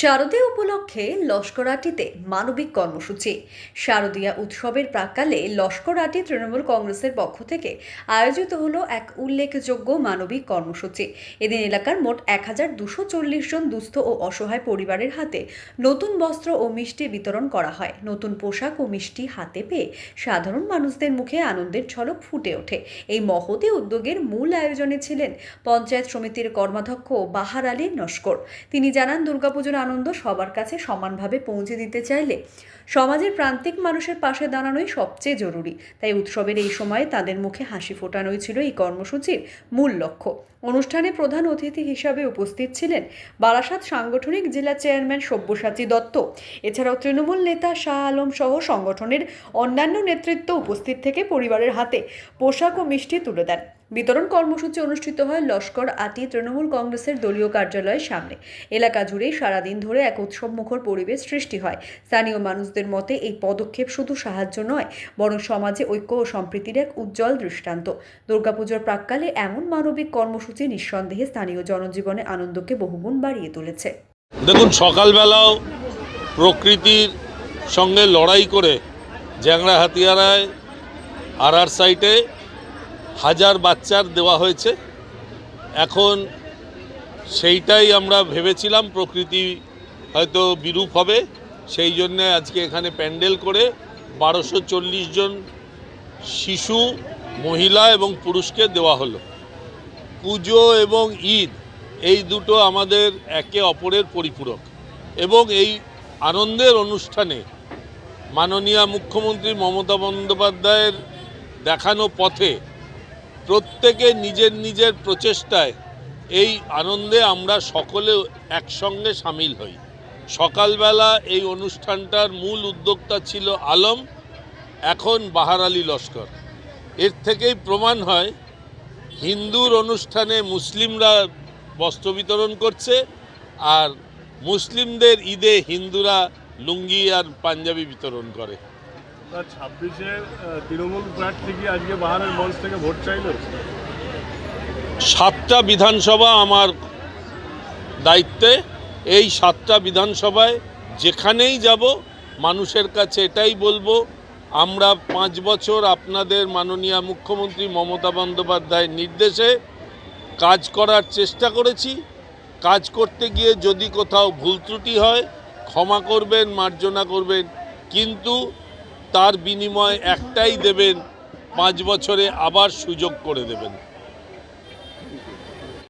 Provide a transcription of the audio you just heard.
শারদীয় উপলক্ষে লস্করাটিতে মানবিক কর্মসূচি। শারদীয়া উৎসবের প্রাক্কালে লস্করাটি তৃণমূল কংগ্রেসের পক্ষ থেকে আয়োজিত হলো এক উল্লেখযোগ্য মানবিক কর্মসূচি। এদিন এলাকার মোট এক হাজার দুশো চল্লিশ জন দুস্থ ও অসহায় পরিবারের হাতে নতুন বস্ত্র ও মিষ্টি বিতরণ করা হয়। নতুন পোশাক ও মিষ্টি হাতে পেয়ে সাধারণ মানুষদের মুখে আনন্দের ঝলক ফুটে ওঠে। এই মহতি উদ্যোগের মূল আয়োজনে ছিলেন পঞ্চায়েত সমিতির কর্মাধ্যক্ষ বাহার আলী নস্কর। তিনি জানান, দুর্গাপুজোর আনন্দ সবার কাছে সমানভাবে পৌঁছে দিতে চাইলে সমাজের প্রান্তিক মানুষের পাশে দাঁড়ানোই সবচেয়ে জরুরি। তাই উৎসবের এই সময়ে তাদের মুখে হাসি ফোটানোই ছিল এই কর্মসূচির মূল লক্ষ্য। অনুষ্ঠানে প্রধান অতিথি হিসাবে উপস্থিত ছিলেন বারাসাত সাংগঠনিক জেলা চেয়ারম্যান সব্যসাচী দত্ত। এছাড়াও তৃণমূল নেতা শাহ আলম সহ সংগঠনের অন্যান্য নেতৃত্ব উপস্থিত থেকে পরিবারের হাতে পোশাক ও মিষ্টি তুলে দেন। বিতরণ কর্মসূচি অনুষ্ঠিত হয় লস্কর আটি তৃণমূল কংগ্রেসের দলীয় কার্যালয়ের সামনে। এলাকা জুড়ে সারাদিন ধরে এক উৎসবমুখর পরিবেশ সৃষ্টি হয়। স্থানীয় মানুষদের মতে এই পদক্ষেপ শুধু সাহায্য নয়, বরং সমাজে ঐক্য ও সম্প্রীতির এক উজ্জ্বল দৃষ্টান্ত। দুর্গাপুজোর প্রাক্কালে এমন মানবিক কর্মসূচি নিঃসন্দেহে স্থানীয় জনজীবনে আনন্দকে বহুগুণ বাড়িয়ে তুলেছে। দেখুন, সকালবেলাও প্রকৃতির সঙ্গে লড়াই করে জ্যাংরা হাতিয়ারায় আর আর সাইটে হাজার বাচ্চার দেওয়া হয়েছে। এখন সেইটাই আমরা ভেবেছিলাম, প্রকৃতি হয়তো বিরূপ হবে। সেই জন্যে আজকে এখানে প্যান্ডেল করে বারোশো জন শিশু, মহিলা এবং পুরুষকে দেওয়া হলো। পুজো এবং ঈদ, এই দুটো আমাদের একে অপরের পরিপূরক। এবং এই আনন্দের অনুষ্ঠানে মাননীয় মুখ্যমন্ত্রী মমতা বন্দ্যোপাধ্যায়ের দেখানো পথে প্রত্যেকে নিজের নিজের প্রচেষ্টায় এই আনন্দে আমরা সকলে একসঙ্গে সামিল হই। সকালবেলা এই অনুষ্ঠানটার মূল উদ্যোক্তা ছিল আলম, এখন বাহার আলী লস্কর। এর থেকেই প্রমাণ হয়, হিন্দুর অনুষ্ঠানে মুসলিমরা বস্ত্র বিতরণ করছে আর মুসলিমদের ঈদে হিন্দুরা লুঙ্গি আর পাঞ্জাবি বিতরণ করে। ছাব্বিশে তৃণমূল আজকে মঞ্চ থেকে ভোট সাতটা বিধানসভা আমার দায়িত্বে। এই সাতটা বিধানসভায় যেখানেই যাব, মানুষের কাছে এটাই বলব, আমরা পাঁচ বছর আপনাদের মাননীয় মুখ্যমন্ত্রী মমতা বন্দ্যোপাধ্যায়ের নির্দেশে কাজ করার চেষ্টা করেছি। কাজ করতে গিয়ে যদি কোথাও ভুল ত্রুটি হয়, ক্ষমা করবেন, মার্জনা করবেন, কিন্তু তার বিনিময় একটাই দেবেন পাঁচ বছরে আবার সুযোগ করে দেবেন।